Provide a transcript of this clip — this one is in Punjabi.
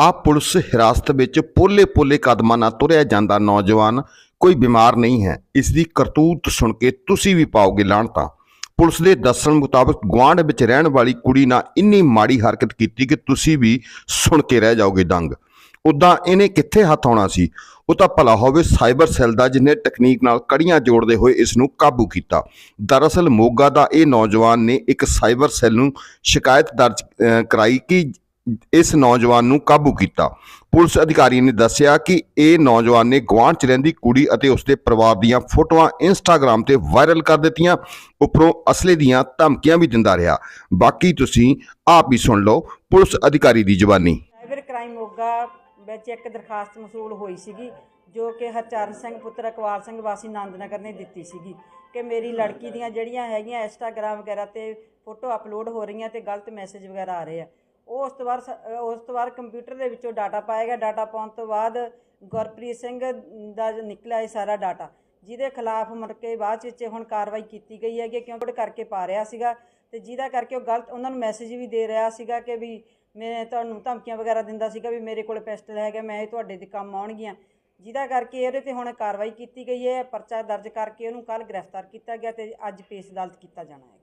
ਆਪ ਪੁਲਿਸ ਹਿਰਾਸਤ ਵਿੱਚ ਪੋਲੇ-ਪੋਲੇ ਕਦਮਾਂ ਨਾਲ ਤੁਰਿਆ ਜਾਂਦਾ ਨੌਜਵਾਨ, ਕੋਈ ਬਿਮਾਰ ਨਹੀਂ ਹੈ। ਇਸ ਦੀ ਕਰਤੂਤ ਸੁਣ ਕੇ ਤੁਸੀਂ ਵੀ ਪਾਓਗੇ ਲਾਹਣਤਾਂ ਪੁਲਿਸ ਦੇ ਦੱਸਣ ਮੁਤਾਬਕ ਗੁਆਂਢ ਵਿੱਚ ਰਹਿਣ ਵਾਲੀ ਕੁੜੀ ਨਾਲ ਇੰਨੀ ਮਾੜੀ ਹਰਕਤ ਕੀਤੀ ਕਿ ਤੁਸੀਂ ਵੀ ਸੁਣ ਕੇ ਰਹਿ ਜਾਓਗੇ ਦੰਗ। ਉਦਾਂ ਇਹਨੇ ਕਿੱਥੇ ਹੱਥ ਆਉਣਾ ਸੀ? ਉਹ ਤਾਂ ਭਲਾ ਹੋਵੇ ਸਾਈਬਰ ਸੈੱਲ ਦਾ ਜਿਹਨੇ ਟੈਕਨੀਕ ਨਾਲ ਕੜੀਆਂ ਜੋੜਦੇ ਹੋਏ ਇਸ ਨੂੰ ਕਾਬੂ ਕੀਤਾ। ਦਰਅਸਲ ਮੋਗਾ ਦਾ ਇਹ ਨੌਜਵਾਨ ਨੇ ਇੱਕ ਸਾਈਬਰ ਸੈੱਲ ਨੂੰ ਸ਼ਿਕਾਇਤ ਦਰਜ ਕਰਾਈ ਕਿ ਇਸ ਨੌਜਵਾਨ ਨੂੰ ਕਾਬੂ ਕੀਤਾ। ਪੁਲਿਸ ਅਧਿਕਾਰੀ ਨੇ ਦੱਸਿਆ ਕਿ ਇਹ ਨੌਜਵਾਨ ਨੇ ਗੁਆਂਢ ਚ ਰਹਿੰਦੀ ਕੁੜੀ ਅਤੇ ਉਸਦੇ ਪਰਿਵਾਰ ਦੀਆਂ ਫੋਟੋਆਂ ਇੰਸਟਾਗ੍ਰam ਤੇ ਵਾਇਰਲ ਕਰ ਦਿੱਤੀਆਂ। ਉੱਪਰੋਂ ਅਸਲੇ ਦੀਆਂ ਧਮਕੀਆਂ ਵੀ ਦਿੰਦਾ ਰਿਹਾ। ਬਾਕੀ ਤੁਸੀਂ ਆਪ ਹੀ ਸੁਣ ਲਓ ਪੁਲਿਸ ਅਧਿਕਾਰੀ ਦੀ ਜ਼ੁਬਾਨੀ ਸਾਈਬਰ ਕ੍ਰਾਈਮ ਮੋਗਾ ਵਿੱਚ ਇੱਕ ਦਰਖਾਸਤ ਮਸੂਲ ਹੋਈ ਸੀਗੀ, ਜੋ ਕਿ ਹਰਚਰਨ ਸਿੰਘ ਪੁੱਤਰ ਅਕਵਾਲ ਸਿੰਘ ਵਾਸੀ ਆਨੰਦ ਨਗਰ ਨੇ ਦਿੱਤੀ ਸੀਗੀ ਕਿ ਮੇਰੀ ਲੜਕੀ ਦੀਆਂ ਜਿਹੜੀਆਂ ਹੈਗੀਆਂ ਇੰਸਟਾਗ੍ਰam ਵਗੈਰਾ ਤੇ ਫੋਟੋ ਅਪਲੋਡ ਹੋ ਰਹੀਆਂ ਤੇ ਗਲਤ ਮੈਸੇਜ ਵਗੈਰਾ ਆ ਰਹੇ ਆ। ਉਸ ਤੋਂ ਬਾਅਦ ਸ- ਉਸ ਤੋਂ ਬਾਅਦ ਕੰਪਿਊਟਰ ਦੇ ਵਿੱਚੋਂ ਡਾਟਾ ਪਾਇਆ ਗਿਆ। ਡਾਟਾ ਪਾਉਣ ਤੋਂ ਬਾਅਦ ਗੁਰਪ੍ਰੀਤ ਸਿੰਘ ਦਾ ਨਿਕਲਿਆ ਇਹ ਸਾਰਾ ਡਾਟਾ ਜਿਹਦੇ ਖਿਲਾਫ ਮਤਲਬ ਕਿ ਬਾਅਦ ਵਿੱਚ ਹੁਣ ਕਾਰਵਾਈ ਕੀਤੀ ਗਈ ਹੈਗੀ ਕਿਉਂਕਿ ਕਰਕੇ ਪਾ ਰਿਹਾ ਸੀਗਾ ਤੇ ਜਿਹਦਾ ਕਰਕੇ ਉਹ ਗਲਤ ਉਹਨਾਂ ਨੂੰ ਮੈਸੇਜ ਵੀ ਦੇ ਰਿਹਾ ਸੀਗਾ ਕਿ ਵੀ ਮੈਂ ਤੁਹਾਨੂੰ ਧਮਕੀਆਂ ਵਗੈਰਾ ਦਿੰਦਾ ਸੀਗਾ ਵੀ ਮੇਰੇ ਕੋਲ ਪਿਸਟਲ ਹੈਗਾ, ਮੈਂ ਇਹ ਤੁਹਾਡੇ ਦੇ ਕੰਮ ਆਉਣਗੀਆਂ। ਜਿਹਦਾ ਕਰਕੇ ਇਹਦੇ ਤੇ ਹੁਣ ਕਾਰਵਾਈ ਕੀਤੀ ਗਈ ਹੈ, ਪਰਚਾ ਦਰਜ ਕਰਕੇ ਉਹਨੂੰ ਕੱਲ ਗ੍ਰਿਫਤਾਰ ਕੀਤਾ ਗਿਆ ਤੇ ਅੱਜ ਪੇਸ਼ ਅਦਾਲਤ ਕੀਤਾ ਜਾਣਾ ਹੈ।